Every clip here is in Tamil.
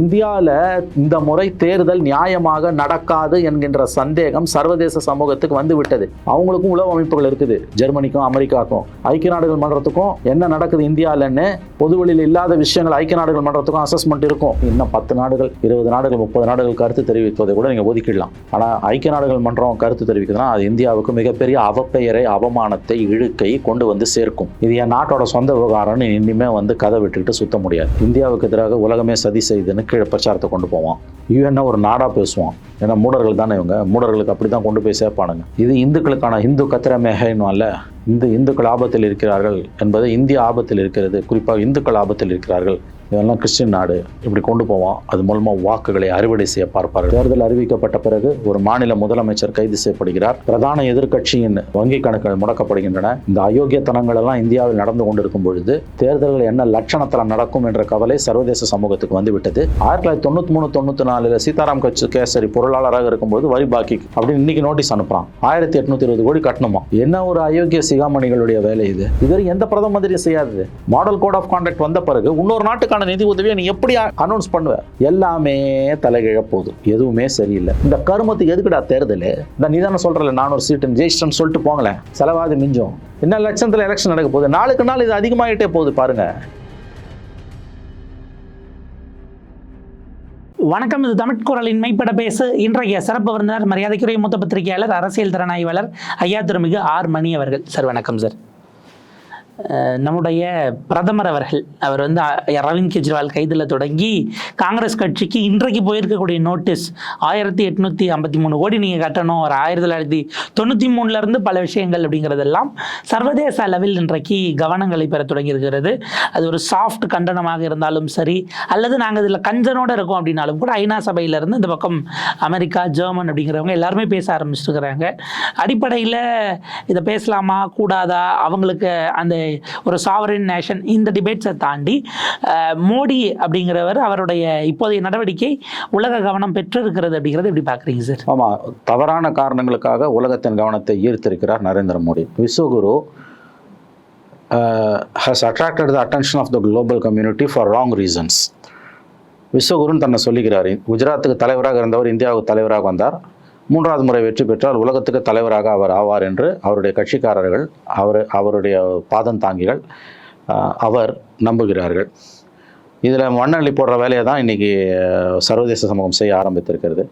இந்தியாவில் இந்த முறை தேர்தல் நியாயமாக நடக்காது என்கின்ற சந்தேகம் சர்வதேச சமூகத்துக்கு வந்து விட்டது. அவங்களுக்கும் உளவு அமைப்புகள் இருக்குது. ஜெர்மனிக்கும் அமெரிக்காவுக்கும் ஐக்கிய நாடுகள் மன்றத்துக்கும் என்ன நடக்குது இந்தியாவிலன்னு பொதுவெளியில் இல்லாத விஷயங்கள் ஐக்கிய நாடுகள் மன்றத்துக்கும் அசஸ்மெண்ட் இருக்கும். இன்னும் பத்து நாடுகள் இருபது நாடுகள் முப்பது நாடுகள் கருத்து தெரிவிப்பதை கூட நீங்கள் ஒதுக்கிடலாம். ஆனால் ஐக்கிய நாடுகள் மன்றம் கருத்து தெரிவிக்குதுன்னா அது இந்தியாவுக்கு மிகப்பெரிய அவப்பெயரை அவமானத்தை இழுக்கை கொண்டு வந்து சேர்க்கும். இது என் நாட்டோட சொந்த விவகாரம்னு இனிமேல் வந்து கதை விட்டுக்கிட்டு சுத்த முடியாது. இந்தியாவுக்கு எதிராக உலகமே சதி செய்துன்னு கீழே பிரச்சாரத்தை கொண்டு போவான். யூஎன்ன ஒரு நாடா பேசுவான். ஏன்னா மூடர்கள் தானே இவங்க. மூடர்களுக்கு அப்படி தான் கொண்டு போய் சேர்ப்பானுங்க. இது இந்துக்களுக்கான இந்து கத்திர இந்து இந்துக்கள் ஆபத்தில் இருக்கிறார்கள் என்பது இந்திய ஆபத்தில் இருக்கிறது. குறிப்பாக இந்துக்கள் ஆபத்தில் இருக்கிறார்கள். இதெல்லாம் கிறிஸ்டின் நாடு. இப்படி கொண்டு போவான். அது மூலமாக வாக்குகளை அறுவடை செய்ய பார்ப்பார்கள் தேர்தல் அறிவிக்கப்பட்ட பிறகு ஒரு மாநில முதலமைச்சர் கைது செய்யப்படுகிறார். பிரதான எதிர்க்கட்சியின் வங்கி கணக்குகள் முடக்கப்படுகின்றன. இந்த அயோக்கியத்தனங்கள் எல்லாம் இந்தியாவில் நடந்து கொண்டிருக்கும் பொழுது தேர்தல்கள் என்ன லட்சணத்தில் நடக்கும் என்ற கவலை சர்வதேச சமூகத்துக்கு வந்துவிட்டது. ஆயிரத்தி தொள்ளாயிரத்தி தொண்ணூத்தி மூணு தொண்ணூத்தி நாலு சீதாராம் கட்சி கேசரி பொருளாளராக இருக்கும்போது வரி பாக்கி அப்படின்னு இன்னைக்கு நோட்டீஸ் அனுப்புறான். ஆயிரத்தி எட்நூத்தி இருபது கோடி கட்டணுமா? என்ன ஒரு அயோக்கிய சிகாமணிகளுடைய வேலை இது? இதுவரை எந்த பிரதம மந்திரி செய்யாது மாடல் கோட் ஆஃப் கான்டாக்ட் வந்த பிறகு இன்னொரு நாட்டுக்கான நிதி உதவியை நீ எப்படி அனௌன்ஸ் பண்ணுவ? எல்லாமே தலைகிழ போகுது. எதுவுமே சரியில்லை. இந்த கருமத்துக்கு எதுக்குடா தேர்தல்? இந்த நீ தானே நான் ஒரு சீட்டு ஜெயிச்சிட்டேன்னு சொல்லிட்டு போங்களேன். செலவாது மிஞ்சும். என்ன லட்சத்தில் எலெக்ஷன் நடக்க போகுது? நாளுக்கு நாள் இது அதிகமாயிட்டே போகுது பாருங்க. வணக்கம் இது தமிழ் குரலின் மைப்பட பேசு. இன்றைய சிறப்பு விருந்தினர் மரியாதைக்குரிய மூத்த பத்திரிகையாளர் அரசியல் திறனாய்வாளர் ஐயா திருமிகு ஆர் மணி அவர்கள். சார் வணக்கம் சார். நம்முடைய பிரதமர் அவர்கள் அவர் வந்து அரவிந்த் கெஜ்ரிவால் கைதில் தொடங்கி காங்கிரஸ் கட்சிக்கு இன்றைக்கு போயிருக்கக்கூடிய நோட்டீஸ் ஆயிரத்தி எட்நூற்றி ஐம்பத்தி மூணு கோடி நீங்கள் கட்டணும் ஒரு ஆயிரத்தி தொள்ளாயிரத்தி தொண்ணூற்றி மூணுலேருந்து பல விஷயங்கள் அப்படிங்கிறதெல்லாம் சர்வதேச அளவில் இன்றைக்கு கவனங்களை பெற தொடங்கியிருக்கிறது. அது ஒரு சாஃப்ட் கண்டனமாக இருந்தாலும் சரி அல்லது நாங்கள் இதில் கஞ்சனோட இருக்கோம் அப்படின்னாலும் கூட ஐநா சபையிலேருந்து இந்த பக்கம் அமெரிக்கா ஜெர்மன் அப்படிங்கிறவங்க எல்லாருமே பேச ஆரம்பிச்சிருக்கிறாங்க. அடிப்படையில் இதை பேசலாமா கூடாதா அவங்களுக்கு அந்த ஒரு சாவரின் நேஷன் இந்த டிபேட்ஸை தாண்டி மோடி அப்படிங்கிறவர் அவருடைய இப்போதைய நடவடிக்கை உலக கவனம் பெற்றிருக்கிறது அப்படிங்கிறது எப்படி பார்க்குறீங்க சார்? ஆமா தவறான காரணங்களுக்காக உலகத்தின் கவனத்தை ஈர்த்திருக்கிறார் Narendra Modi. Vishwaguru has attracted the attention of the global community for wrong reasons விஸ்வகுருன்னு தன்னை சொல்லிக்கிறார். குஜராத்துக்கு தலைவராக இருந்தவர் இந்தியாவுக்கு தலைவராக வந்தார். மூன்றாவது முறை வெற்றி பெற்றால் உலகத்துக்கு தலைவராக அவர் ஆவார் என்று அவருடைய கட்சிக்காரர்கள் அவர் அவருடைய பாதம் தாங்கிகள் அவர் நம்புகிறார்கள். இதில் மண்ணள்ளி போடுற வேலையை தான் இன்றைக்கி சர்வதேச சமூகம் செய்ய ஆரம்பித்திருக்கிறது.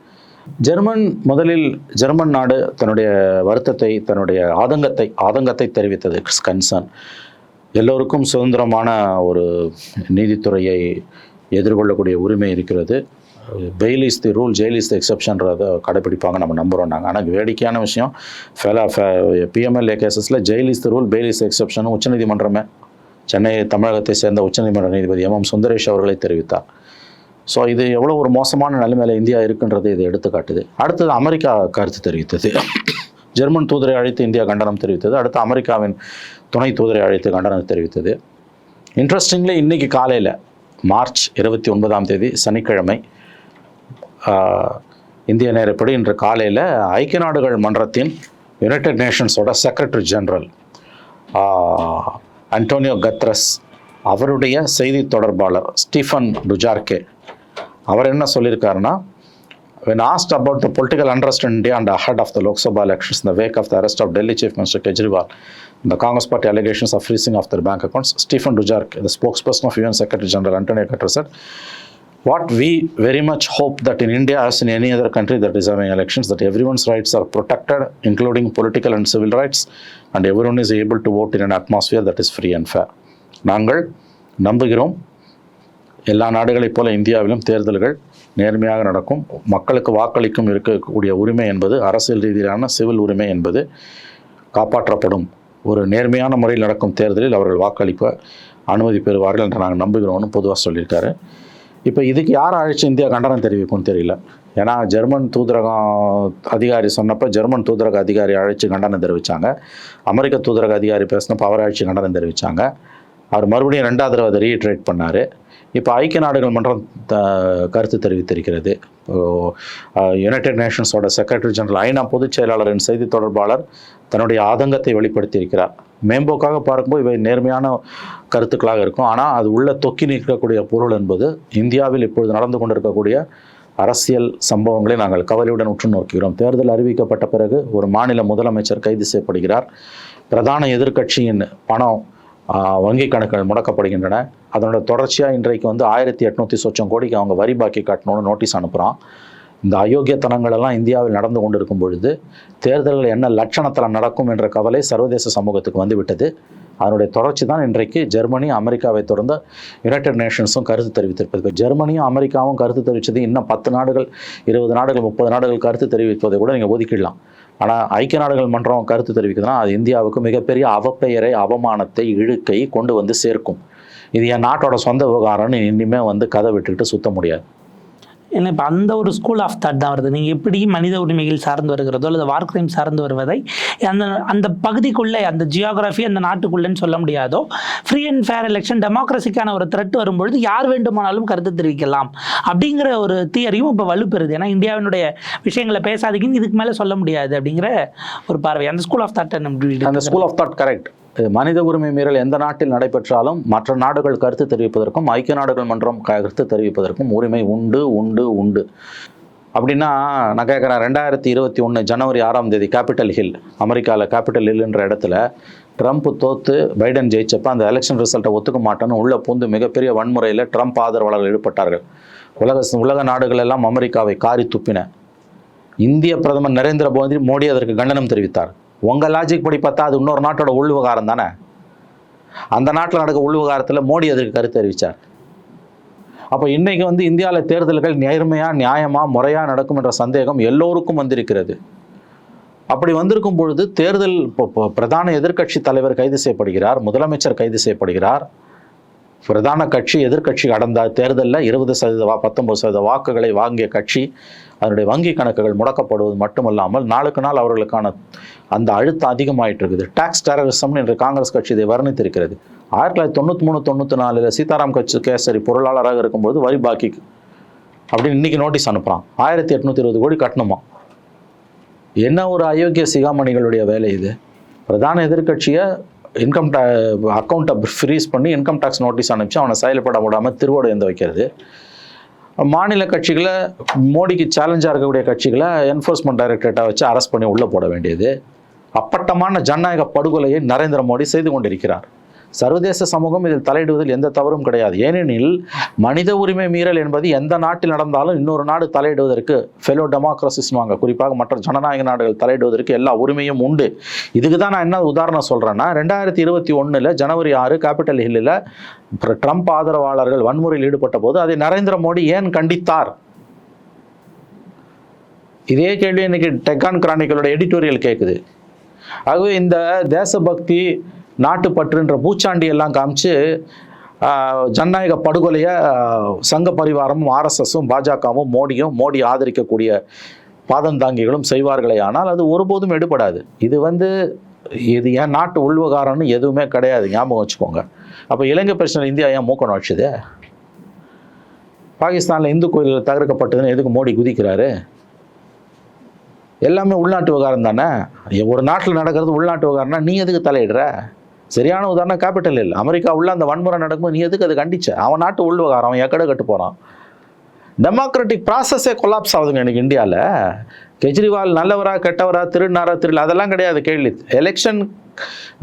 ஜெர்மன் முதலில் ஜெர்மன் நாடு தன்னுடைய வருத்தத்தை தன்னுடைய ஆதங்கத்தை ஆதங்கத்தை தெரிவித்தது கன்சர்ன். எல்லோருக்கும் சுதந்திரமான ஒரு நீதித்துறையை எதிர்கொள்ளக்கூடிய உரிமை இருக்கிறது. Bail is the rule jail is the எக்ஸப்ஷன்றதை கடைப்பிடிப்பாங்க நம்ம நம்புகிறோம் நாங்கள் ஆனால் வேடிக்கையான விஷயம் ஃபெலா PMLA கேசஸில் jail is the rule bail is exception உச்சநீதிமன்றமே. Chennai தமிழகத்தை சேர்ந்த உச்சநீதிமன்ற நீதிபதி எம். எம். சுந்தரேஷ் அவர்களை தெரிவித்தார். ஸோ இது எவ்வளோ ஒரு மோசமான நிலைமையில் இந்தியா இருக்குன்றது இது எடுத்துக்காட்டுது அடுத்தது அமெரிக்கா கருத்து தெரிவித்தது. ஜெர்மன் தூதரை அழைத்து இந்தியா கண்டனம் தெரிவித்தது. அடுத்து அமெரிக்காவின் துணை தூதரை அழைத்து கண்டனம் தெரிவித்தது. இன்ட்ரெஸ்டிங்லி இன்றைக்கி காலையில் மார்ச் இருபத்தி ஒன்பதாம் தேதி சனிக்கிழமை இந்திய நேரப்படி இன்று காலையில் ஐக்கிய நாடுகள் மன்றத்தின் யுனைடெட் நேஷன்ஸோட செக்ரட்டரி ஜெனரல் அன்டோனியோ கத்ரஸ் அவருடைய செய்தி தொடர்பாளர் ஸ்டீஃபன் டுஜார்கே அவர் என்ன சொல்லியிருக்காருன்னா when asked about the political unrest in India and ahead of the Lok Sabha elections in the wake of the arrest of Delhi Chief Minister Kejriwal, the Congress Party allegations of freezing of their bank accounts, Stephen Dujarric, the spokesperson of UN Secretary General Antonio Guterres said, what we very much hope that in India, as in any other country that is having elections, that everyone's rights are protected, including political and civil rights, and everyone is able to vote in an atmosphere that is free and fair. நாங்கள் நம்புகிறோம் எல்லா நாடுகளைப் போல இந்தியாவிலும் தேர்தல்கள் நேர்மையாக நடக்கும் மக்களுக்கு வாக்களிக்கும் இருக்கக்கூடிய உரிமை என்பது அரசியல் ரீதியிலான சிவில் உரிமை என்பது காப்பாற்றப்படும் ஒரு நேர்மையான முறையில் நடக்கும் தேர்தலில் அவர்கள் வாக்களிக்க அனுமதி பெறுவார்கள் என்று நாங்கள் நம்புகிறோம்னு பொதுவாக சொல்லியிருக்காரு இப்போ இதுக்கு யார் அழைச்சி இந்தியா கண்டனம் தெரிவிக்கும்னு தெரியல. ஏன்னா ஜெர்மன் தூதரகம் அதிகாரி சொன்னப்போ ஜெர்மன் தூதரக அதிகாரி அழைச்சி கண்டனம் தெரிவித்தாங்க அமெரிக்க தூதரக அதிகாரி பேசினப்போ அவர் அழைச்சி கண்டனம் தெரிவித்தாங்க அவர் மறுபடியும் ரெண்டாவது தடவை அதை ரீட்ரேட் பண்ணார். இப்போ ஐக்கிய நாடுகள் மன்றம் த- கருத்து தெரிவித்திருக்கிறது. யுனைடெட் நேஷன்ஸோட செக்ரட்டரி ஜெனரல் ஐநா பொதுச் செயலாளரின் செய்தி தொடர்பாளர் தன்னுடைய ஆதங்கத்தை வெளிப்படுத்தியிருக்கிறார். மேம்போக்காக பார்க்கும்போது இவை நேர்மையான கருத்துக்களாக இருக்கும். ஆனால் அது உள்ள தொக்கி நிற்கக்கூடிய பொருள் என்பது இந்தியாவில் இப்பொழுது நடந்து கொண்டிருக்கக்கூடிய அரசியல் சம்பவங்களை நாங்கள் கவலையுடன் உற்று நோக்குகிறோம். தேர்தல் அறிவிக்கப்பட்ட பிறகு ஒரு மாநில முதலமைச்சர் கைது செய்யப்படுகிறார். பிரதான எதிர்க்கட்சியின் பணம் வங்கிக் வங்கி கணக்குகள் முடக்கப்படுகின்றன. அதனோட தொடர்ச்சியாக இன்றைக்கு வந்து ஆயிரத்தி எட்நூற்றி சொச்சம் கோடிக்கு அவங்க வரி பாக்கி காட்டணும்னு நோட்டீஸ் அனுப்புகிறான் இந்த அயோக்கியத்தனங்களெல்லாம் இந்தியாவில் நடந்து கொண்டிருக்கும் பொழுது தேர்தல்கள் என்ன லட்சணத்தில் நடக்கும் என்ற கவலை சர்வதேச சமூகத்துக்கு வந்துவிட்டது அதனுடைய தொடர்ச்சி தான் இன்றைக்கு ஜெர்மனி அமெரிக்காவை தொடர்ந்து யுனைடெட் நேஷன்ஸும் கருத்து தெரிவித்திருப்பது. இப்போ ஜெர்மனியும் அமெரிக்காவும் கருத்து தெரிவித்தது இன்னும் பத்து நாடுகள் இருபது நாடுகள் முப்பது நாடுகள் கருத்து தெரிவிப்பதை கூட நீங்கள் ஒதுக்கிடலாம். ஆனால் ஐக்கிய நாடுகள் மன்றம் கருத்து தெரிவிக்குதுன்னா அது இந்தியாவுக்கு மிகப்பெரிய அவப்பெயரை அவமானத்தை இழுக்கை கொண்டு வந்து சேர்க்கும். இது என் நாட்டோட சொந்த விவகாரம்னு இனிமேல் வந்து கதை விட்டுக்கிட்டு சுத்த முடியாது. ஏன்னா இப்போ அந்த ஒரு ஸ்கூல் ஆஃப் தாட் தான் வருது. நீங்கள் எப்படி மனித உரிமைகள் சார்ந்து வருகிறதோ அல்லது வார் கிரைம் சார்ந்து வருவதை அந்த அந்த பகுதிக்குள்ளே அந்த ஜியோகிராஃபி அந்த நாட்டுக்குள்ளேன்னு சொல்ல முடியாதோ ஃப்ரீ அண்ட் ஃபேர் எலெக்ஷன் டெமோக்ரஸிக்கான ஒரு த்ரெட் வரும்பொழுது யார் வேண்டுமானாலும் கருத்து தெரிவிக்கலாம் அப்படிங்கிற ஒரு தியரியும் இப்போ வலுப்பெறுது. ஏன்னா இந்தியாவினுடைய விஷயங்களை பேசாதீங்கன்னு இதுக்கு மேலே சொல்ல முடியாது அப்படிங்கிற ஒரு பார்வை. அந்த ஸ்கூல் ஆஃப் தாட்டை நம்ம அந்த ஸ்கூல் ஆஃப் தாட் கரெக்ட் மனித உரிமை மீறல் எந்த நாட்டில் நடைபெற்றாலும் மற்ற நாடுகள் கருத்து தெரிவிப்பதற்கும் ஐக்கிய நாடுகள் மன்றம் கருத்து தெரிவிப்பதற்கும் உரிமை உண்டு உண்டு உண்டு. அப்படின்னா நான் கேட்குறேன் ரெண்டாயிரத்தி இருபத்தி ஒன்று ஜனவரி ஆறாம் தேதி கேபிட்டல் ஹில் அமெரிக்காவில் கேபிட்டல் ஹில்ன்ற இடத்துல ட்ரம்ப் தோத்து பைடன் ஜெயிச்சப்ப அந்த எலெக்ஷன் ரிசல்ட்டை ஒத்துக்க மாட்டேன்னு உள்ள பூந்து மிகப்பெரிய வன்முறையில் ட்ரம்ப் ஆதரவாளர்கள் ஈடுபட்டார்கள். உலக உலக நாடுகள் எல்லாம் அமெரிக்காவை காரி துப்பின. இந்திய பிரதமர் நரேந்திர மோடி மோடி அதற்கு கண்டனம் தெரிவித்தார். உங்கள் லாஜிக் படி பார்த்தா அது இன்னொரு நாட்டோட உள் விவகாரம் தானே? அந்த நாட்டில் நடக்க உள் விவகாரத்தில் மோடி அதற்கு கருத்து தெரிவித்தார் அப்போ இன்றைக்கி வந்து இந்தியாவில் தேர்தல்கள் நேர்மையாக நியாயமாக முறையாக நடக்கும் என்ற சந்தேகம் எல்லோருக்கும் வந்திருக்கிறது. அப்படி வந்திருக்கும் பொழுது தேர்தல் இப்போ பிரதான எதிர்க்கட்சி தலைவர் கைது செய்யப்படுகிறார் முதலமைச்சர் கைது செய்யப்படுகிறார். பிரதான கட்சி எதிர்க்கட்சி கடந்த தேர்தலில் இருபது சதவீத வா பத்தொன்பது சதவீத வாக்குகளை வாங்கிய கட்சி அதனுடைய வங்கி கணக்குகள் முடக்கப்படுவது மட்டுமல்லாமல் நாளுக்கு நாள் அவர்களுக்கான அந்த அழுத்தம் அதிகமாயிட்டு இருக்குது. டாக்ஸ் டெரரிசம்னு இன்று காங்கிரஸ் கட்சி இதை வர்ணித்திருக்கிறது. ஆயிரத்தி தொள்ளாயிரத்தி தொண்ணூற்றி மூணு தொண்ணூற்றி நாலில் சீதாராம் கட்சி கேசரி பொருளாளராக இருக்கும்போது வரி பாக்கி அப்படின்னு இன்னைக்கு நோட்டீஸ் அனுப்புகிறான் ஆயிரத்தி எட்நூற்றி இருபது கோடி கட்டணுமா? என்ன ஒரு அயோக்கிய சிகாமணிகளுடைய வேலை இது? பிரதான எதிர்க்கட்சியை இன்கம் டே அக்கௌண்ட்டை ஃப்ரீஸ் பண்ணி இன்கம் டேக்ஸ் நோட்டீஸ் அனுப்பிச்சு அவனை செயல்பட விடாமல் திருவோடு எந்த வைக்கிறது. மாநில கட்சிகளை மோடிக்கு சேலஞ்சாக இருக்கக்கூடிய கட்சிகளை என்ஃபோர்ஸ்மெண்ட் டைரக்டரேட்டாக வச்சு அரெஸ்ட் பண்ணி உள்ளே போட வேண்டியது. அப்பட்டமான ஜனநாயக படுகொலையை நரேந்திர மோடி செய்து கொண்டிருக்கிறார். சர்வதேச சமூகம் இதில் தலையிடுவதில் எந்த தவறும் கிடையாது. ஏனெனில் மனித உரிமை மீறல் என்பது எந்த நாட்டில் நடந்தாலும் இன்னொரு நாடு தலையிடுவதற்கு ஃபெலோ டெமோக்ரஸிஸ்வாங்க குறிப்பாக மற்ற ஜனநாயக நாடுகள் தலையிடுவதற்கு எல்லா உரிமையும் உண்டு. இதுக்கு தான் நான் என்ன உதாரணம் சொல்கிறேன்னா ரெண்டாயிரத்தி இருபத்தி ஒன்றில் ஜனவரி ஆறு கேபிட்டல் ஹில்லில் ட்ரம்ப் ஆதரவாளர்கள் வன்முறையில் ஈடுபட்ட போது அதை நரேந்திர மோடி ஏன் கண்டித்தார்? இதே கேள்வி இன்னைக்கு டெக்கான் கிரானிக்கலோட எடிட்டோரியல் கேட்குது ஆகவே இந்த தேசபக்தி நாட்டுப்பற்றுன்ற பூச்சாண்டி எல்லாம் காமிச்சு ஜனநாயக படுகொலையை சங்க பரிவாரமும் ஆர்எஸ்எஸும் பாஜகவும் மோடியும் மோடி ஆதரிக்கக்கூடிய பாதந்தாங்கிகளும் செய்வார்களே ஆனால் அது ஒருபோதும் எடுபடாது. இது வந்து இது ஏன் நாட்டு உள்வகாரம்னு எதுவுமே கிடையாது ஞாபகம் வச்சுக்கோங்க. அப்போ இலங்கை பிரச்சனை இந்தியா ஏன் மூக்கம் வச்சுது பாகிஸ்தானில் இந்து கோயில்கள் தகர்க்கப்பட்டதுன்னு எதுக்கு மோடி குதிக்கிறாரு? எல்லாமே உள்நாட்டு விவகாரம் தானே? ஒரு நாட்டில் நடக்கிறது உள்நாட்டு விவகாரம்னா நீ எதுக்கு தலையிடுற? சரியான உதாரணம் கேபிட்டல் இல்லை. அமெரிக்கா உள்ள அந்த வன்முறை நடக்கும்போது நீ எதுக்கு அதை கண்டிச்ச? அவன் நாட்டு உள்ளவகாரம் அவன் எக்கட கட்டு போகிறான் டெமோக்ராட்டிக் ப்ராசஸே கொலாப்ஸ் ஆகுதுங்க எனக்கு இந்தியாவில் கெஜ்ரிவால் நல்லவரா கெட்டவரா திருநாரா திருள் அதெல்லாம் கிடையாது கேள்வி. எலெக்ஷன்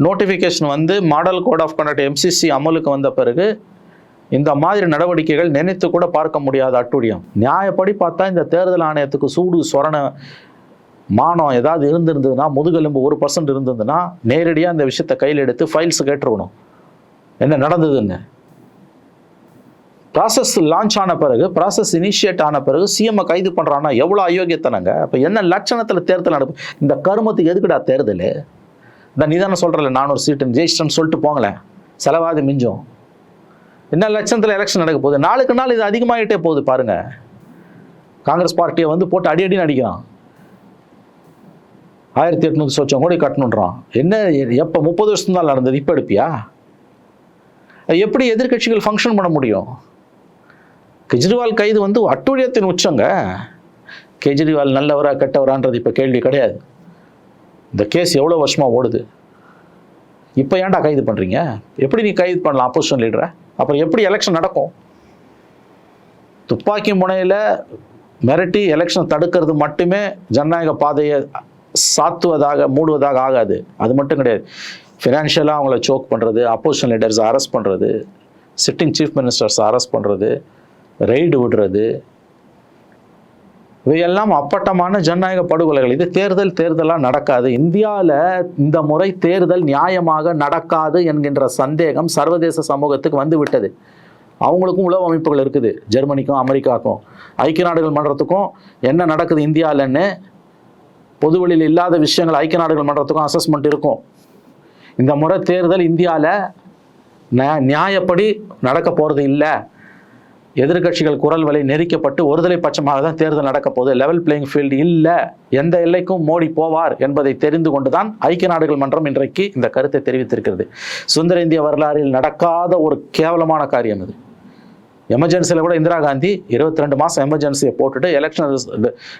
நோட்டிஃபிகேஷன் வந்து model code of conduct MCC அமலுக்கு வந்த பிறகு இந்த மாதிரி நடவடிக்கைகள் நினைத்து கூட பார்க்க முடியாத அட்டுடியம் நியாயப்படி பார்த்தா இந்த தேர்தல் ஆணையத்துக்கு சூடு சொரண மானம் ஏதாவது இருந்திருந்ததுன்னா முதுகெலும்பு ஒரு பர்சன்ட் இருந்ததுன்னா நேரடியாக இந்த விஷயத்தை கையில் எடுத்து ஃபைல்ஸ் கேட்டுருக்கணும். என்ன நடந்ததுன்னு? ப்ராசஸ் லான்ச் ஆன பிறகு ப்ராசஸ் இனிஷியேட் ஆன பிறகு சிஎம்ஐ கைது பண்ணுறான்னா எவ்வளோ அயோக்கியத்தனங்க? அப்போ என்ன லட்சணத்தில் தேர்தல் நடப்பு இந்த கருமத்துக்கு எதுக்குடா தேர்தல்? இந்த நீ தானே சொல்கிறல நானூறு சீட்டு ஜெயிச்சிட்டேன்னு சொல்லிட்டு போங்களேன். செலவாது மிஞ்சும். என்ன லட்சத்தில் எலெக்ஷன் நடக்க போகுது? நாளுக்கு நாள் இது அதிகமாகிட்டே போகுது பாருங்கள் காங்கிரஸ் பார்ட்டியை வந்து போட்டு அடி அடி அடிக்கிறான். ஆயிரத்தி எட்நூறு சொச்சம் கோடி கட்டணுன்றான். என்ன எப்போ முப்பது வருஷம் தான் நடந்தது? இப்போ எடுப்பியா? அது எப்படி எதிர்க்கட்சிகள் ஃபங்க்ஷன் பண்ண முடியும்? கெஜ்ரிவால் கைது வந்து அட்டுழியத்தின் உச்சங்க. கெஜ்ரிவால் நல்லவரா கெட்டவரான்றது இப்போ கேள்வி கிடையாது. இந்த கேஸ் எவ்வளோ வருஷமாக ஓடுது? இப்போ ஏன்டா கைது பண்ணுறீங்க எப்படி நீ கைது பண்ணலாம் அப்போசிஷன் லீடரை அப்புறம் எப்படி எலெக்ஷன் நடக்கும்? துப்பாக்கி முனையில் மிரட்டி எலெக்ஷன் தடுக்கிறது மட்டுமே ஜனநாயக பாதையை சாத்துவதாக மூடுவதாக ஆகாது. அது மட்டும் கிடையாது. ஃபினான்ஷியலாக அவங்கள சோக் பண்ணுறது அப்போசிஷன் லீடர்ஸை அரெஸ்ட் பண்ணுறது சிட்டிங் சீஃப் மினிஸ்டர்ஸை அரெஸ்ட் பண்ணுறது ரெய்டு விடுறது இவையெல்லாம் அப்பட்டமான ஜனநாயக படுகொலைகள். இது தேர்தல் தேர்தலாக நடக்காது. இந்தியாவில் இந்த முறை தேர்தல் நியாயமாக நடக்காது என்கின்ற சந்தேகம் சர்வதேச சமூகத்துக்கு வந்து விட்டது. அவங்களுக்கும் உளவு அமைப்புகள் இருக்குது. ஜெர்மனிக்கும் அமெரிக்காவுக்கும் ஐக்கிய நாடுகள் மன்றத்துக்கும் என்ன நடக்குது இந்தியாவிலன்னு பொதுவெளியில் இல்லாத விஷயங்கள் ஐக்கிய நாடுகள் மன்றத்துக்கும் அசஸ்மெண்ட் இருக்கும். இந்த முறை தேர்தல் இந்தியாவில் நியா- நியாயப்படி நடக்க போகிறது இல்லை. எதிர்க்கட்சிகள் குரல் வலை நெரிக்கப்பட்டு ஒருதலை பட்சமாக தான் தேர்தல் நடக்க போகுது. லெவல் பிளேயிங் ஃபீல்டு இல்லை. எந்த எல்லைக்கும் மோடி போவார் என்பதை தெரிந்து கொண்டு தான் ஐக்கிய நாடுகள் மன்றம் இன்றைக்கு இந்த கருத்தை தெரிவித்திருக்கிறது. சுதந்திர இந்திய வரலாறில் நடக்காத ஒரு கேவலமான காரியம் இது. எமர்ஜென்சியில் கூட இந்திரா காந்தி இருபத்தி ரெண்டு மாதம் எமர்ஜென்சியை போட்டுட்டு எலெக்ஷன்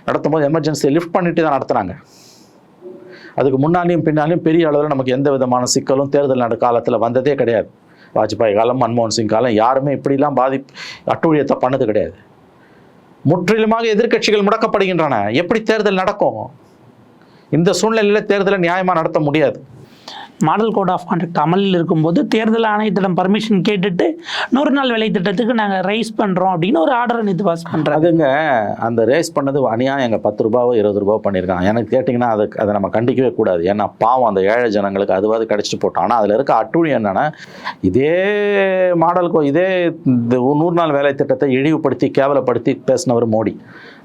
நடத்தும் போது எமர்ஜென்சியை லிஃப்ட் பண்ணிட்டு தான் நடத்துனாங்க. அதுக்கு முன்னாலையும் பின்னாலையும் பெரிய அளவில் நமக்கு எந்த விதமான சிக்கலும் தேர்தல் நட காலத்தில் வந்ததே கிடையாது. வாஜ்பாய் காலம் மன்மோகன் சிங் காலம் யாருமே இப்படிலாம் பாதி அட்டூழியத்தை பண்ணது கிடையாது. முற்றிலுமாக எதிர்க்கட்சிகள் முடக்கப்படுகின்றன. எப்படி தேர்தல் நடக்கும்? இந்த சூழ்நிலையில் தேர்தலை நியாயமாக நடத்த முடியாது. மாடல் கோட் ஆஃப் கான்டக்ட் அமலில் இருக்கும்போது தேர்தல் ஆணையத்திடம் பர்மிஷன் கேட்டுட்டு நூறு நாள் வேலை திட்டத்துக்கு நாங்கள் ரைஸ் பண்ணுறோம் அப்படின்னு ஒரு ஆர்டரை நேற்று பாஸ் பண்ணுறோம் அதுங்க அந்த ரைஸ் பண்ணது அநியாயம். எங்கள் பத்து ரூபாவோ இருபது ரூபாவோ பண்ணியிருக்காங்க. எனக்கு கேட்டிங்கன்னா அது அதை நம்ம கண்டிக்கவே கூடாது. ஏன்னா பாவம் அந்த ஏழை ஜனங்களுக்கு அதுவாது கிடச்சிட்டு போட்டோம். ஆனால் அதில் இருக்க அட்டுழி என்னென்னா இதே மாடலுக்கோ இதே இந்த நூறு நாள் வேலை திட்டத்தை இழிவுபடுத்தி கேவலப்படுத்தி பேசினவர் மோடி.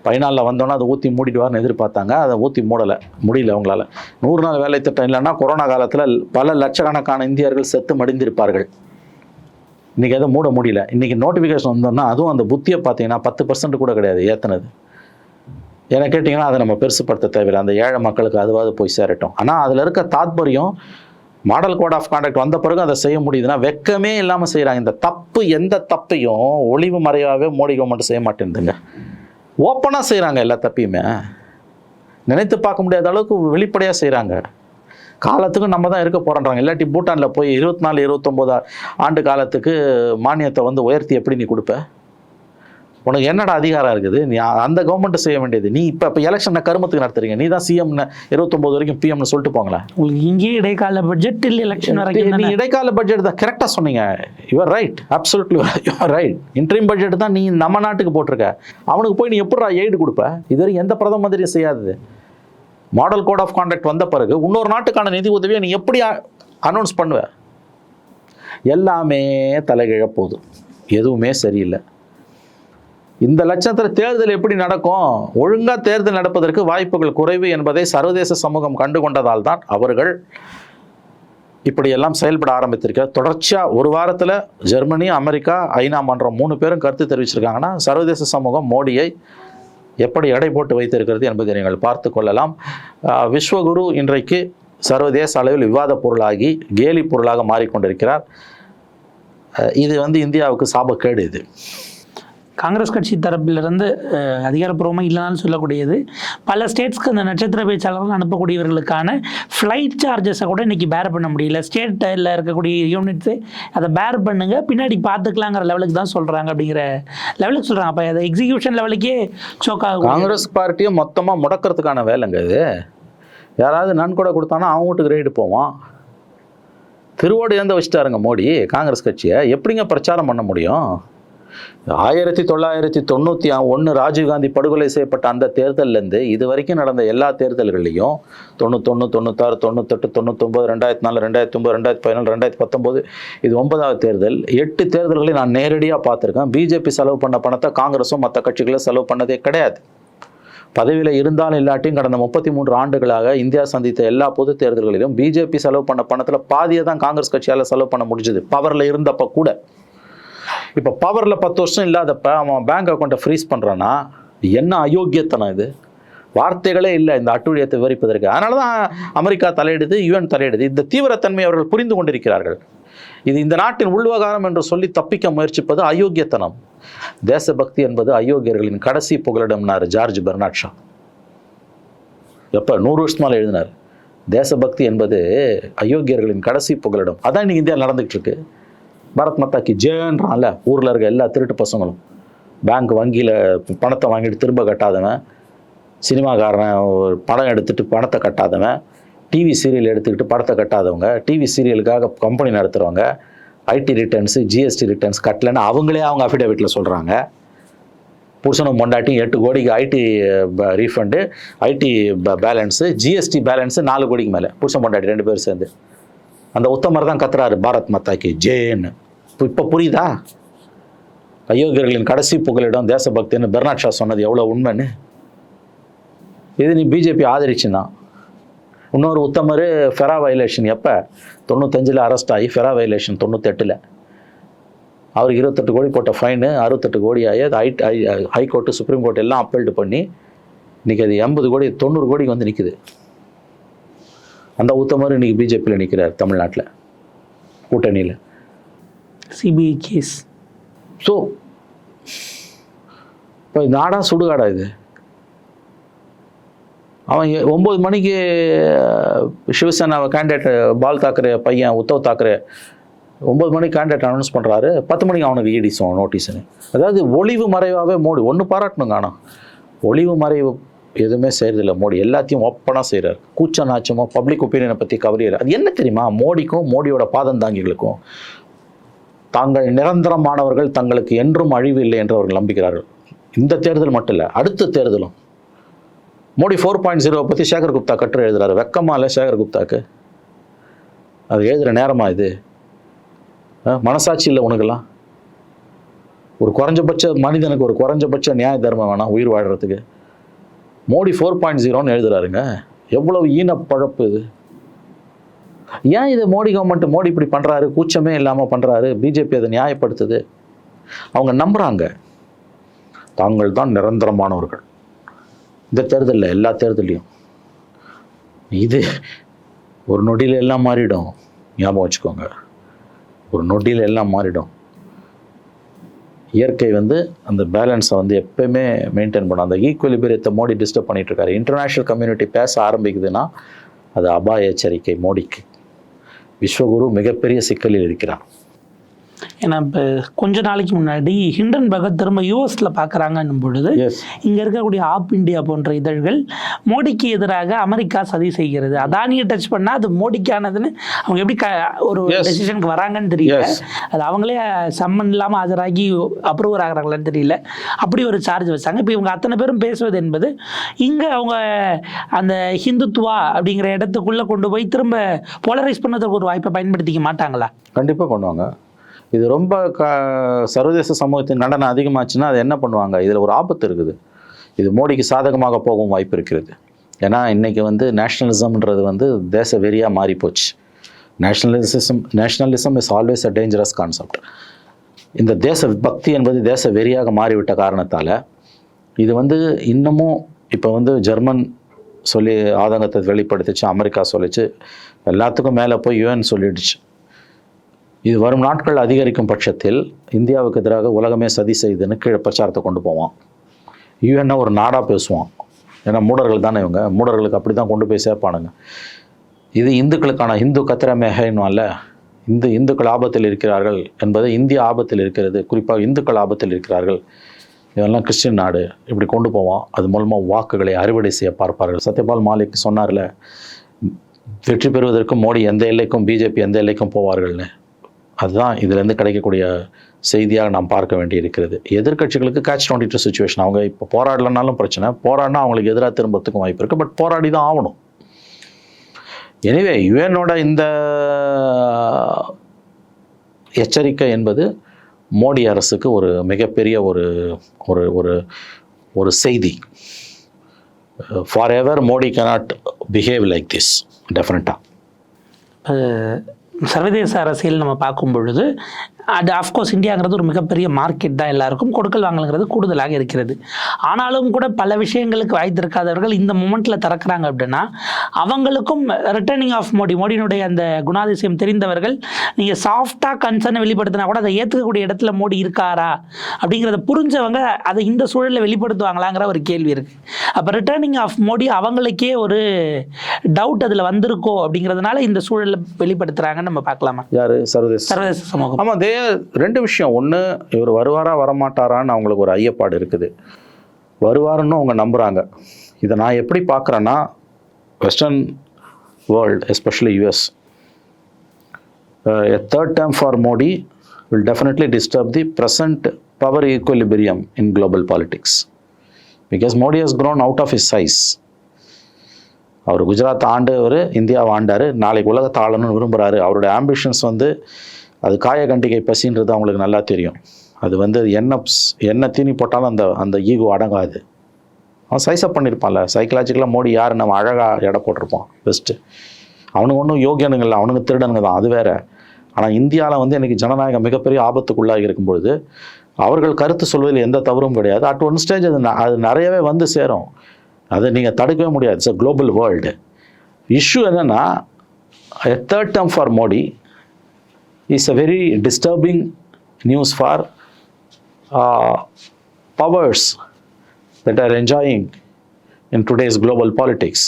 பதினாலில் வந்தோன்னா அதை ஊற்றி மூடிடுவார்னு எதிர்பார்த்தாங்க. அதை ஊற்றி மூடலை. முடியல அவங்களால. நூறு நாள் வேலை திட்டம் இல்லைன்னா கொரோனா காலத்தில் பல லட்சக்கணக்கான இந்தியர்கள் செத்து மடிந்திருப்பார்கள். இன்றைக்கி எதுவும் மூட முடியல. இன்றைக்கி நோட்டிஃபிகேஷன் வந்தோன்னா அதுவும் அந்த புத்தியை பார்த்தீங்கன்னா பத்து பர்சன்ட் கூட கிடையாது ஏற்றுனது ஏன்னா கேட்டிங்கன்னா அதை நம்ம பெருசுப்படுத்த தேவையில்லை. அந்த ஏழை மக்களுக்கு அதுவாது போய் சேரட்டும். ஆனால் அதில் இருக்க தாத்பரியம் மாடல் கோட் ஆஃப் கான்டாக்ட் வந்த பிறகு அதை செய்ய முடியுதுன்னா வெக்கமே இல்லாமல் செய்கிறாங்க இந்த தப்பு எந்த தப்பையும் ஒளிவு மறைவாகவே மோடி கவர்மெண்ட் செய்ய மாட்டேங்குதுங்க ஓப்பனாக செய்கிறாங்க எல்லா தப்பையுமே. நினைத்து பார்க்க முடியாத அளவுக்கு வெளிப்படையாக செய்கிறாங்க காலத்துக்கும் நம்ம தான் இருக்க போகிறோன்றாங்க இல்லாட்டி பூட்டானில் போய் இருபத்தி நாலு இருபத்தொம்போதா ஆண்டு காலத்துக்கு மானியத்தை வந்து உயர்த்தி எப்படி நீ கொடுப்ப? உனக்கு என்னடா அதிகாரம் இருக்குது? நீ அந்த கவர்மெண்ட் செய்ய வேண்டியது. நீ இப்போ இப்போ எலெக்ஷனை கருமத்துக்கு நடத்துறீங்க. நீ தான் சிஎம்னு இருபத்தொம்போது வரைக்கும் பிஎம்னு சொல்லிட்டு போங்களேன் உங்களுக்கு இங்கேயே இடைக்கால பட்ஜெட் இல்லை எலெக்ஷன் வரைக்கும் நீ. இடைக்கால பட்ஜெட் தான். கரெக்டாக சொன்னீங்க. Your right absolutely your right interim budget தான் நீ நம்ம நாட்டுக்கு போட்டிருக்க. அவனுக்கு போய் நீ எப்படிடா எய்டு கொடுப்ப? இது வரைக்கும் எந்த பிரதம மந்திரியும் செய்யாதது. மாடல் கோட் ஆஃப் கான்டக்ட் வந்த பிறகு இன்னொரு நாட்டுக்கான நிதி உதவியை நீ எப்படி அனௌன்ஸ் பண்ணுவ? எல்லாமே தலைகிழ போகுது. எதுவுமே சரியில்லை. இந்த லட்சத்தில் தேர்தல் எப்படி நடக்கும்? ஒழுங்கா தேர்தல் நடப்பதற்கு வாய்ப்புகள் குறைவு என்பதை சர்வதேச சமூகம் கண்டுகொண்டதால் தான் அவர்கள் இப்படியெல்லாம் செயல்பட ஆரம்பித்திருக்கிறார். தொடர்ச்சியாக ஒரு வாரத்தில் ஜெர்மனி அமெரிக்கா ஐநா மன்றம் மூணு பேரும் கருத்து தெரிவிச்சிருக்காங்கன்னா சர்வதேச சமூகம் மோடியை எப்படி எடை போட்டு வைத்திருக்கிறது என்பதை நீங்கள் பார்த்து கொள்ளலாம். விஸ்வகுரு இன்றைக்கு சர்வதேச அளவில் விவாத பொருளாகி கேலி பொருளாக மாறிக்கொண்டிருக்கிறார். இது வந்து இந்தியாவுக்கு சாபக்கேடு இது. காங்கிரஸ் கட்சி தரப்பிலிருந்து அதிகாரப்பூர்வமாக இல்லைனாலும் சொல்லக்கூடியது. பல ஸ்டேட்ஸ்க்கு அந்த நட்சத்திர பேச்சாளர்கள் அனுப்பக்கூடியவர்களுக்கான ஃப்ளைட் சார்ஜஸை கூட இன்னைக்கு பேர் பண்ண முடியல. ஸ்டேட்டில் இருக்கக்கூடிய யூனிட்ஸு அதை பேர் பண்ணுங்க பின்னாடி பார்த்துக்கலாங்கிற லெவலுக்கு தான் சொல்கிறாங்க அப்படிங்கிற லெவலுக்கு சொல்கிறாங்க அப்போ அதை எக்ஸிக்யூஷன் லெவலுக்கே சோக்காக காங்கிரஸ் பார்ட்டியை மொத்தமாக முடக்கிறதுக்கான வேலைங்க இது. யாராவது நன்கொடை கொடுத்தானா அவங்க வீட்டுக்கு ரைடு போவான். திருவோடு எந்த வச்சுட்டாருங்க மோடி காங்கிரஸ் கட்சியை. எப்படிங்க பிரச்சாரம் பண்ண முடியும்? ஆயிரத்தி தொள்ளாயிரத்தி தொண்ணூற்றி ஒன்று ராஜீவ்காந்தி படுகொலை செய்யப்பட்ட அந்த தேர்தல்லேருந்து இது வரைக்கும் நடந்த எல்லா தேர்தல்கள்லையும் தொண்ணூத்தொன்று தொண்ணூத்தாறு தொண்ணூத்தெட்டு தொண்ணூத்தொம்பது ரெண்டாயிரத்தி நாலு ரெண்டாயிரத்தி ஒம்பது ரெண்டாயிரத்தி பதினாலு ரெண்டாயிரத்தி பத்தொம்போது இது ஒன்பதாவது தேர்தல். எட்டு தேர்தல்களை நான் நேரடியாக பார்த்துருக்கேன். பிஜேபி செலவு பண்ண பணத்தை காங்கிரஸும் மற்ற கட்சிகளும் செலவு பண்ணதே கிடையாது. பதவியில் இருந்தாலும் இல்லாட்டியும் கடந்த முப்பத்தி மூன்று ஆண்டுகளாக இந்தியா சந்தித்த எல்லா பொது தேர்தல்களிலும் பிஜேபி செலவு பண்ண பணத்தில் பாதியை தான் காங்கிரஸ் கட்சியால் செலவு பண்ண முடிஞ்சது. பவரில் இருந்தப்போ கூட. இப்போ பவரில் பத்து வருஷம் இல்லாதப்ப அவன் பேங்க் அக்கௌண்ட்டை ஃப்ரீஸ் பண்ணுறான்னா என்ன அயோக்கியத்தனம் இது? வார்த்தைகளே இல்லை இந்த அட்டுழியத்தை விவரிப்பதற்கு. அதனால தான் அமெரிக்கா தலையிடுது யுஎன் தலையிடுது. இந்த தீவிரத்தன்மை அவர்கள் புரிந்து கொண்டிருக்கிறார்கள். இது இந்த நாட்டின் உள்வகாரம் என்று சொல்லி தப்பிக்க முயற்சிப்பது அயோக்கியத்தனம். தேசபக்தி என்பது அயோக்கியர்களின் கடைசி புகலிடம்னாரு ஜார்ஜ் பெர்னாட்ஷா எப்போ? நூறு வருஷமால எழுதினார். தேசபக்தி என்பது அயோக்கியர்களின் கடைசி புகலிடம். அதான் இன்னைக்கு இந்தியாவில் நடந்துகிட்டு இருக்கு. பாரத் மாதா கி ஊரில் இருக்க எல்லா திருட்டு பசங்களும். பேங்க் வங்கியில் பணத்தை வாங்கிட்டு திரும்ப கட்டாதவன் சினிமாக்காரன் ஒரு படம் எடுத்துகிட்டு பணத்தை கட்டாதவன் டிவி சீரியல் எடுத்துக்கிட்டு படத்தை கட்டாதவங்க டிவி சீரியலுக்காக கம்பெனி நடத்துகிறவங்க ஐடி ரிட்டர்ன்ஸு ஜிஎஸ்டி ரிட்டர்ன்ஸ் கட்டலைன்னு அவங்களே அவங்க அஃபிடேவிட்டில் சொல்கிறாங்க புருஷனும் பொண்டாட்டி எட்டு கோடிக்கு IT refund IT balance GST balance நாலு கோடிக்கு மேலே. புருஷன் பொண்டாட்டி ரெண்டு பேரும் சேர்ந்து. அந்த உத்தமர் தான் கத்துறாரு பாரத் மாதாக்கு ஜேன்னு இப்போ புரியுதா? அயோக்கியர்களின் கடைசி புகலிடம் தேசபக்தின்னு பெர்னாட் ஷா சொன்னது எவ்வளோ உண்மைன்னு? இது நீ பிஜேபி ஆதரிச்சுதான். இன்னொரு உத்தமர் ஃபெரா வயலேஷன் எப்போ? தொண்ணூத்தஞ்சில் அரெஸ்ட் ஆகி ஃபெரா வயலேஷன் தொண்ணூத்தெட்டில். அவருக்கு இருபத்தெட்டு கோடி போட்ட ஃபைனு அறுபத்தெட்டு கோடி ஆகி அது high high court supreme court எல்லாம் அப்பீல்டு பண்ணி இன்றைக்கி அது எண்பது கோடி தொண்ணூறு கோடிக்கு வந்து நிற்குது அந்த உத்தமர் இன்னைக்கு பிஜேபியில் நிற்கிறார் தமிழ்நாட்டில் கூட்டணியில். சிபிஐ கேஸ் ஸோ இப்போ நாடா சுடுகாடா இது? அவன் ஒம்பது மணிக்கு அஹ், சிவசேனா கேண்டிடேட் பால் தாக்கரே பையன் உத்தவ் தாக்கரே ஒம்பது மணிக்கு கேண்டிடேட் அனௌன்ஸ் பண்ணுறாரு பத்து மணிக்கு அவனுக்கு ஈடிஸ் நோட்டீஸ்னு அதாவது ஒளிவு மறைவாகவே மோடி ஒன்று பாராட்டணுங்க ஆனால் ஒளிவு மறைவு எதுவுமே செய்கிறதில்ல மோடி. எல்லாத்தையும் ஒப்பனாக செய்கிறார் கூச்ச நாச்சமோ பப்ளிக் ஒப்பீனியனை பற்றி கவரியர் அது என்ன தெரியுமா? மோடிக்கும் மோடியோட பாதம் தாங்கிகளுக்கும். தாங்கள் நிரந்தரமானவர்கள் தங்களுக்கு என்றும் அழிவு இல்லை என்று அவர்கள் நம்புகிறார்கள். இந்த தேர்தல் மட்டும் இல்லை அடுத்த தேர்தலும். மோடி ஃபோர் பாயிண்ட் ஜீரோ பற்றி சேகர் குப்தா கட்டுரை எழுதுறாரு. வெக்கமா இல்லை சேகர் குப்தாக்கு? அது எழுதுகிற நேரமா இது? ஆ, மனசாட்சி இல்லை உனக்கெல்லாம்? ஒரு குறைஞ்சபட்ச மனிதனுக்கு ஒரு குறைஞ்சபட்ச நியாய தர்மம் வேணாம் உயிர் வாழ்கிறதுக்கு மோடி ஃபோர் பாயிண்ட் ஜீரோன்னு எழுதுகிறாருங்க எவ்வளவு ஈனப்பழப்பு இது? ஏன் இது மோடி கவர்மெண்ட் மோடி இப்படி பண்ணுறாரு கூச்சமே இல்லாமல் பண்ணுறாரு பிஜேபி அதை நியாயப்படுத்துது. அவங்க நம்புகிறாங்க தாங்கள் தான் நிரந்தரமானவர்கள். இந்த தேர்தலில் எல்லா தேர்தலையும் இது ஒரு நொடியில் எல்லாம் மாறிடும். ஞாபகம் வச்சுக்கோங்க. ஒரு நொடியில் எல்லாம் மாறிடும். இயற்கை வந்து அந்த பேலன்ஸை வந்து எப்பயுமே மெயின்டைன் பண்ணும். அந்த ஈக்குவலிபிரியத்தை மோடி டிஸ்டர்ப் பண்ணிகிட்ருக்காரு இன்டர்நேஷ்னல் கம்யூனிட்டி பேச ஆரம்பிக்குதுன்னா அது அபாய எச்சரிக்கை மோடிக்கு. விஸ்வகுரு மிகப்பெரிய சிக்கலில் இருக்கிறார். ஏன்னா இப்போ கொஞ்ச நாளைக்கு முன்னாடி ஹிண்டன்பர்கை திரும்ப யூஎஸில் பார்க்குறாங்கன்னும் பொழுது இங்கே இருக்கக்கூடிய ஆப் இந்தியா போன்ற இதழ்கள் மோடிக்கு எதிராக அமெரிக்கா சதி செய்கிறது. அதானியை டச் பண்ணால் அது மோடிக்கானதுன்னு அவங்க எப்படி க ஒரு. டெசிஷனுக்கு வராங்கன்னு தெரியல. அது அவங்களே சம்மன் இல்லாமல் ஆஜராகி அப்ரூவர் ஆகிறாங்களான்னு தெரியல. அப்படி ஒரு சார்ஜ் வச்சாங்க. இப்போ இவங்க அத்தனை பேரும் பேசுவது என்பது இங்கே அவங்க அந்த ஹிந்துத்துவா அப்படிங்கிற இடத்துக்குள்ளே கொண்டு போய் திரும்ப போலரைஸ் பண்ணதுக்கு ஒரு வாய்ப்பை பயன்படுத்திக்க மாட்டாங்களா? கண்டிப்பாக பண்ணுவாங்க இது ரொம்ப க சர்வதேச சமூகத்தின் நடனம் அதிகமாச்சுன்னா அது என்ன பண்ணுவாங்க? இதில் ஒரு ஆபத்து இருக்குது. இது மோடிக்கு சாதகமாக போகும் வாய்ப்பு இருக்கிறது. ஏன்னா இன்றைக்கி வந்து நேஷ்னலிசம்ன்றது வந்து தேச வெறியாக மாறிப்போச்சு nationalism nationalism is always a dangerous concept இந்த தேச பக்தி என்பது தேச வெறியாக மாறிவிட்ட காரணத்தால் இது வந்து இன்னமும் இப்போ வந்து ஜெர்மன் சொல்லி ஆதங்கத்தை வெளிப்படுத்திச்சு அமெரிக்கா சொல்லிச்சு எல்லாத்துக்கும் மேலே போய் யுஎன் சொல்லிடுச்சு. இது வரும் நாட்கள் அதிகரிக்கும் பட்சத்தில் இந்தியாவுக்கு எதிராக உலகமே சதி செய்துன்னு கீழே பிரச்சாரத்தை கொண்டு போவான். யூஎன்னை ஒரு நாடாக பேசுவான். ஏன்னா மூடர்கள் தானே இவங்க. மூடர்களுக்கு அப்படி தான் கொண்டு போய் சேர்ப்பானுங்க. இது இந்துக்களுக்கான இந்து கத்திரமேகன்னுவான்ல இந்து இந்துக்கள் ஆபத்தில் இருக்கிறார்கள் என்பது இந்திய ஆபத்தில் இருக்கிறது குறிப்பாக இந்துக்கள் ஆபத்தில் இருக்கிறார்கள். இதெல்லாம் கிறிஸ்டின் நாடு. இப்படி கொண்டு போவான். அது மூலமாக வாக்குகளை அறுவடை செய்ய பார்ப்பார்கள். சத்யபால் மாலிக் சொன்னார்ல வெற்றி பெறுவதற்கும் மோடி எந்த எல்லைக்கும் பிஜேபி எந்த எல்லைக்கும் போவார்கள்னு. அதுதான் இதுலேருந்து கிடைக்கக்கூடிய செய்தியாக நாம் பார்க்க வேண்டி இருக்கிறது எதிர்க்கட்சிகளுக்கு கேட்ச் டுவெண்ட்டி டூ சுச்சுவேஷன் அவங்க இப்போ போராடலனாலும் பிரச்சனை. போராடினா அவங்களுக்கு எதிராக திரும்பத்துக்கும் வாய்ப்பு இருக்குது பட் போராடி தான் ஆகணும். எனிவே யுஎனோட இந்த எச்சரிக்கை என்பது மோடி அரசுக்கு ஒரு மிகப்பெரிய ஒரு ஒரு ஒரு ஒரு செய்தி. Forever Modi cannot behave like this டெஃபினட்டாக சர்வதேச அரசியல் நம்ம பார்க்கும் பொழுது அது அஃப்கோர்ஸ் இந்தியாங்கிறது ஒரு மிகப்பெரிய மார்க்கெட் தான் எல்லாருக்கும். கொடுக்கல் வாங்கலுங்கிறது கூடுதலாக இருக்கிறது. ஆனாலும் கூட பல விஷயங்களுக்கு வாய்த்திருக்காதவர்கள் இந்த மூமெண்ட்டில் திறக்கிறாங்க அப்படின்னா அவங்களுக்கும் ரிட்டர்னிங் ஆஃப் மோடி மோடியினுடைய அந்த குணாதிசயம் தெரிந்தவர்கள் நீங்கள் சாஃப்டாக கன்சர்னை வெளிப்படுத்தினா கூட அதை ஏற்றுக்கக்கூடிய இடத்துல மோடி இருக்காரா அப்படிங்கிறத புரிஞ்சவங்க அதை இந்த சூழலில் வெளிப்படுத்துவாங்களாங்கிற ஒரு கேள்வி இருக்குது அப்போ ரிட்டர்னிங் ஆஃப் மோடி அவங்களுக்கே ஒரு டவுட் அதில் வந்திருக்கோ அப்படிங்கிறதுனால இந்த சூழலில் வெளிப்படுத்துகிறாங்கன்னு நம்ம பார்க்கலாமா? யாரு? சர்வதேச சர்வதேச சமூகம். ஆமாம் தே ரெண்டு விஷயம். ஒன்று இவர் வருவாரா வரமாட்டாரான்னு அவங்களுக்கு ஒரு ஐயப்பாடு இருக்குது. வருவாருன்னு அவங்க நம்புகிறாங்க இதை நான் எப்படி பார்க்குறேன்னா western world especially US a third term for Modi will definitely disturb the present power equilibrium in global politics. Because Modi has grown out of his size. அவர் குஜராத் ஆண்டவர் இந்தியாவை ஆண்டார் நாளைக்கு உலகத்தை ஆளணும்னு விரும்புகிறாரு அவருடைய ஆம்பிஷன்ஸ் வந்து அது காய கண்டிகை பசின்றது அவங்களுக்கு நல்லா தெரியும். அது வந்து என்ன என்ன தீனி போட்டாலும் அந்த அந்த ஈகோ அடங்காது. அவன் சைஸப் பண்ணியிருப்பான்ல சைக்கலாஜிக்கலாக மோடி யார்? நம்ம அழகாக எடை போட்டிருப்போம். பெஸ்ட்டு அவனுக்கு ஒன்றும் யோகியனுங்க இல்லை. அவனுக்கு திருடனுங்க தான். அது வேறு. ஆனால் இந்தியாவில் வந்து எனக்கு ஜனநாயகம் மிகப்பெரிய ஆபத்துக்குள்ளாகி இருக்கும்பொழுது அவர்கள் கருத்து சொல்வதில் எந்த தவறும் கிடையாது. அட் ஒன் ஸ்டேஜ் அது அது நிறையவே வந்து சேரும். அதை நீங்கள் தடுக்கவே முடியாது it's a global world issue என்னென்னா a third term for Modi is a very disturbing news for powers that are enjoying in today's global politics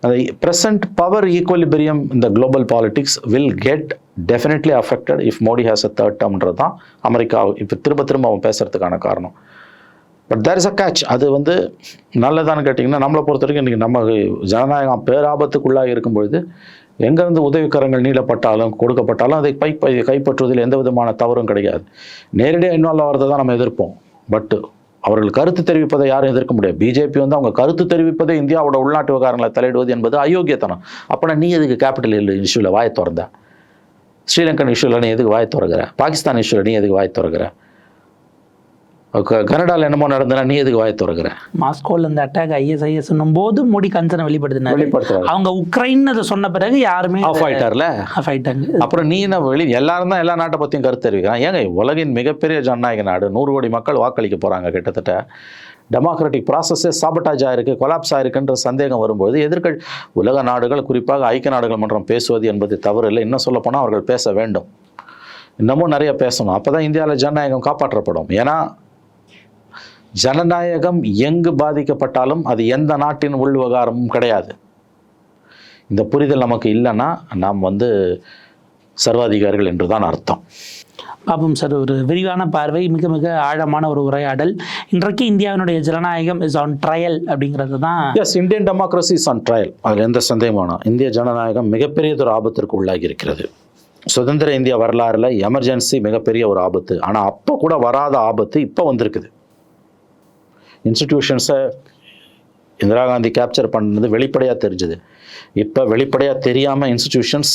அந்த ப்ரெசன்ட் பவர் ஈக்குவலிபிரியம் இந்த global politics will get definitely affected if Modi has a third டேர்ம்ன்றது தான் அமெரிக்கா இப்போ திரும்ப திரும்ப அவன் பேசுகிறதுக்கான காரணம் but there is a catch அது வந்து நல்லதான்னு கேட்டிங்கன்னா நம்மளை பொறுத்த வரைக்கும் இன்றைக்கி நம்ம ஜனநாயகம் பேராபத்துக்குள்ளாக இருக்கும்பொழுது எங்கேருந்து உதவிக்கரங்கள் நீளப்பட்டாலும் கொடுக்கப்பட்டாலும் அதை பை- கைப்பற்றுவதில் எந்த விதமான தவறும் கிடையாது. நேரடியாக இன்வால்வ் ஆகிறத தான் நம்ம எதிர்ப்போம். பட் அவர்கள் கருத்து தெரிவிப்பதை யாரும் எதிர்க்க முடியாது. பிஜேபி வந்து அவங்க கருத்து தெரிவிப்பதை இந்தியாவோட உள்நாட்டு விவகாரங்களை தலையிடுவது என்பது அயோக்கியத்தனம். அப்போனா நீ எதுக்கு கேபிட்டல் இஷ்யூவில் வாயை திறந்த? ஸ்ரீலங்கன் இஷ்யூவில் நீ எதுக்கு வாய் திறக்கிற? பாகிஸ்தான் இஷ்யூவில் நீ எதுக்கு வாய் திறக்கிற? க- கனடால என்னமோ நடந்தனா நீ எதுக்கு வாயை திறக்கிற? மாஸ்கோவில் இந்த அட்டாக் ஐஎஸ்ஐஎஸ் போது மோடி கன்சர்னை வெளிப்படுத்தினாரு. வெளிப்படுத்துறாரு. அவங்க உக்ரைன் அதை சொன்ன பிறகு யாருமே ஆஃப் ஆயிட்டார்ல? ஆஃப் ஆயிட்டாங்க. அப்புறம் நீ என்ன வெளி எல்லாரும் தான் எல்லா நாட்டை பற்றியும் கருத்து தெரிவிக்கிறான் ஏங்க உலகின் மிகப்பெரிய ஜனநாயக நாடு. நூறு கோடி மக்கள் வாக்களிக்க போகிறாங்க கிட்டத்தட்ட. டெமோக்ராட்டிக் ப்ராசஸே சாபட்டாஜ் ஆயிருக்கு கொலாப்ஸ் ஆயிருக்குன்ற சந்தேகம் வரும்போது எதிர்க்கட்சி உலக நாடுகள் குறிப்பாக ஐக்கிய நாடுகள் மன்றம் பேசுவது என்பது தவறு இல்லை இன்னும் சொல்லப்போனால் அவர்கள் பேச வேண்டும். இன்னமும் நிறைய பேசணும். அப்போ தான் இந்தியாவில் ஜனநாயகம் காப்பாற்றப்படும். ஏன்னா ஜனநாயகம் எங்கு பாதிக்கப்பட்டாலும் அது எந்த நாட்டின் உள் விவகாரமும் கிடையாது. இந்த புரிதல் நமக்கு இல்லைன்னா நாம் வந்து சர்வாதிகாரிகள் என்று தான் அர்த்தம். பாப்போம் சார் ஒரு விரிவான பார்வை மிக மிக ஆழமான ஒரு உரையாடல். இன்றைக்கு இந்தியாவினுடைய ஜனநாயகம் இஸ் ஆன் ட்ரையல் அப்படிங்கிறது தான் yes Indian democracy is on trial அதில் எந்த சந்தேகமும் வேணாம். இந்திய ஜனநாயகம் மிகப்பெரியதொரு ஆபத்திற்கு உள்ளாகி இருக்கிறது சுதந்திர இந்திய வரலாறுல எமர்ஜென்சி மிகப்பெரிய ஒரு ஆபத்து. ஆனால் அப்போ கூட வராத ஆபத்து இப்போ வந்திருக்குது. இன்ஸ்டிடியூஷன்ஸை இந்திரா காந்தி கேப்சர் பண்ணது வெளிப்படையாக தெரிஞ்சுது. இப்போ வெளிப்படையாக தெரியாமல் இன்ஸ்டிடியூஷன்ஸ்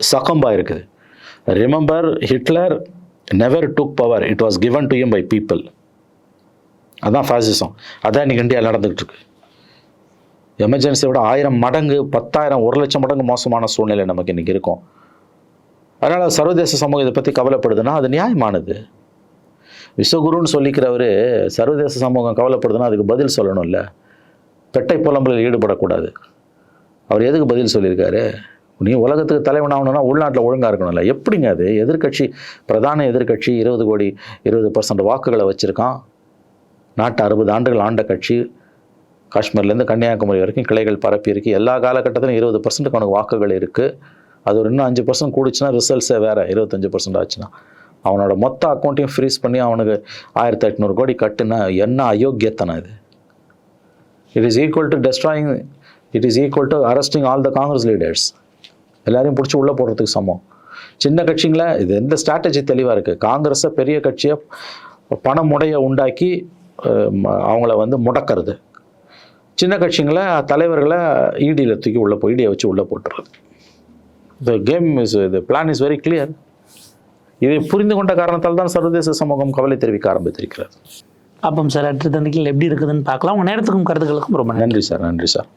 சக்கம்பாக இருக்குது remember Hitler never took power it was given to him by people அதுதான் ஃபாசிசம் அதான் இன்றைக்கி இந்தியாவில் நடந்துகிட்டு இருக்கு எமர்ஜென்சியை விட ஆயிரம் மடங்கு பத்தாயிரம் ஒரு லட்சம் மடங்கு மோசமான சூழ்நிலை நமக்கு இன்னைக்கு இருக்கும். அதனால் சர்வதேச சமூகம் இதை பற்றி கவலைப்படுதுன்னா அது நியாயமானது. விஸ்வகுருன்னு சொல்லிக்கிறவர் சர்வதேச சமூகம் கவலைப்படுதுன்னா அதுக்கு பதில் சொல்லணும்ல. பெட்டை புலம்பலில் ஈடுபடக்கூடாது. அவர் எதுக்கு பதில் சொல்லியிருக்காரு? நீ உலகத்துக்கு தலைவன் ஆகணும்னா உள்நாட்டில் ஒழுங்காக இருக்கணும்ல. எப்படிங்க அது? எதிர்க்கட்சி பிரதான எதிர்க்கட்சி இருபது கோடி இருபது பர்சன்ட் வாக்குகளை வச்சுருக்கான். நாட்டு அறுபது ஆண்டுகள் ஆண்ட கட்சி. காஷ்மீர்லேருந்து கன்னியாகுமரி வரைக்கும் கிளைகள் பரப்பி இருக்கு. எல்லா காலகட்டத்திலும் இருபது பர்சன்ட்டுக்கு அவனுக்கு வாக்குகள் இருக்குது அது ஒரு இன்னும் அஞ்சு பர்சன்ட் கூடுச்சுன்னா ரிசல்ட்ஸே வேறு. இருபத்தஞ்சு பர்சன்ட் ஆச்சுன்னா. அவனோட மொத்த அக்கௌண்ட்டையும் ஃப்ரீஸ் பண்ணி அவனுக்கு ஆயிரத்தி எட்நூறு கோடி கட்டுனா என்ன அயோக்கியத்தனம் இது? It is equal to destroying it is equal to arresting all the Congress leaders எல்லாரையும் பிடிச்சி உள்ளே போடுறதுக்கு சமம். சின்ன கட்சிங்கள இது எந்த ஸ்ட்ராட்டஜி தெளிவாக இருக்குது காங்கிரஸை பெரிய கட்சியை பணமுடைய உண்டாக்கி ம- அவங்கள வந்து முடக்கிறது. சின்ன கட்சிங்களை தலைவர்களை இடியில் தூக்கி உள்ளே போய் இடியை வச்சு உள்ளே போட்டுறது. The game is the plan is very clear இதை புரிந்து கொண்ட காரணத்தால் தான் சர்வதேச சமூகம் கவலை தெரிவிக்க ஆரம்பித்திருக்கிறது. பாப்போம் சார் அடுத்த தண்டிகள் எப்படி இருக்குதுன்னு பார்க்கலாம். உங்கள் நேரத்துக்கும் கருத்துக்களுக்கும் ரொம்ப நன்றி சார் நன்றி சார்.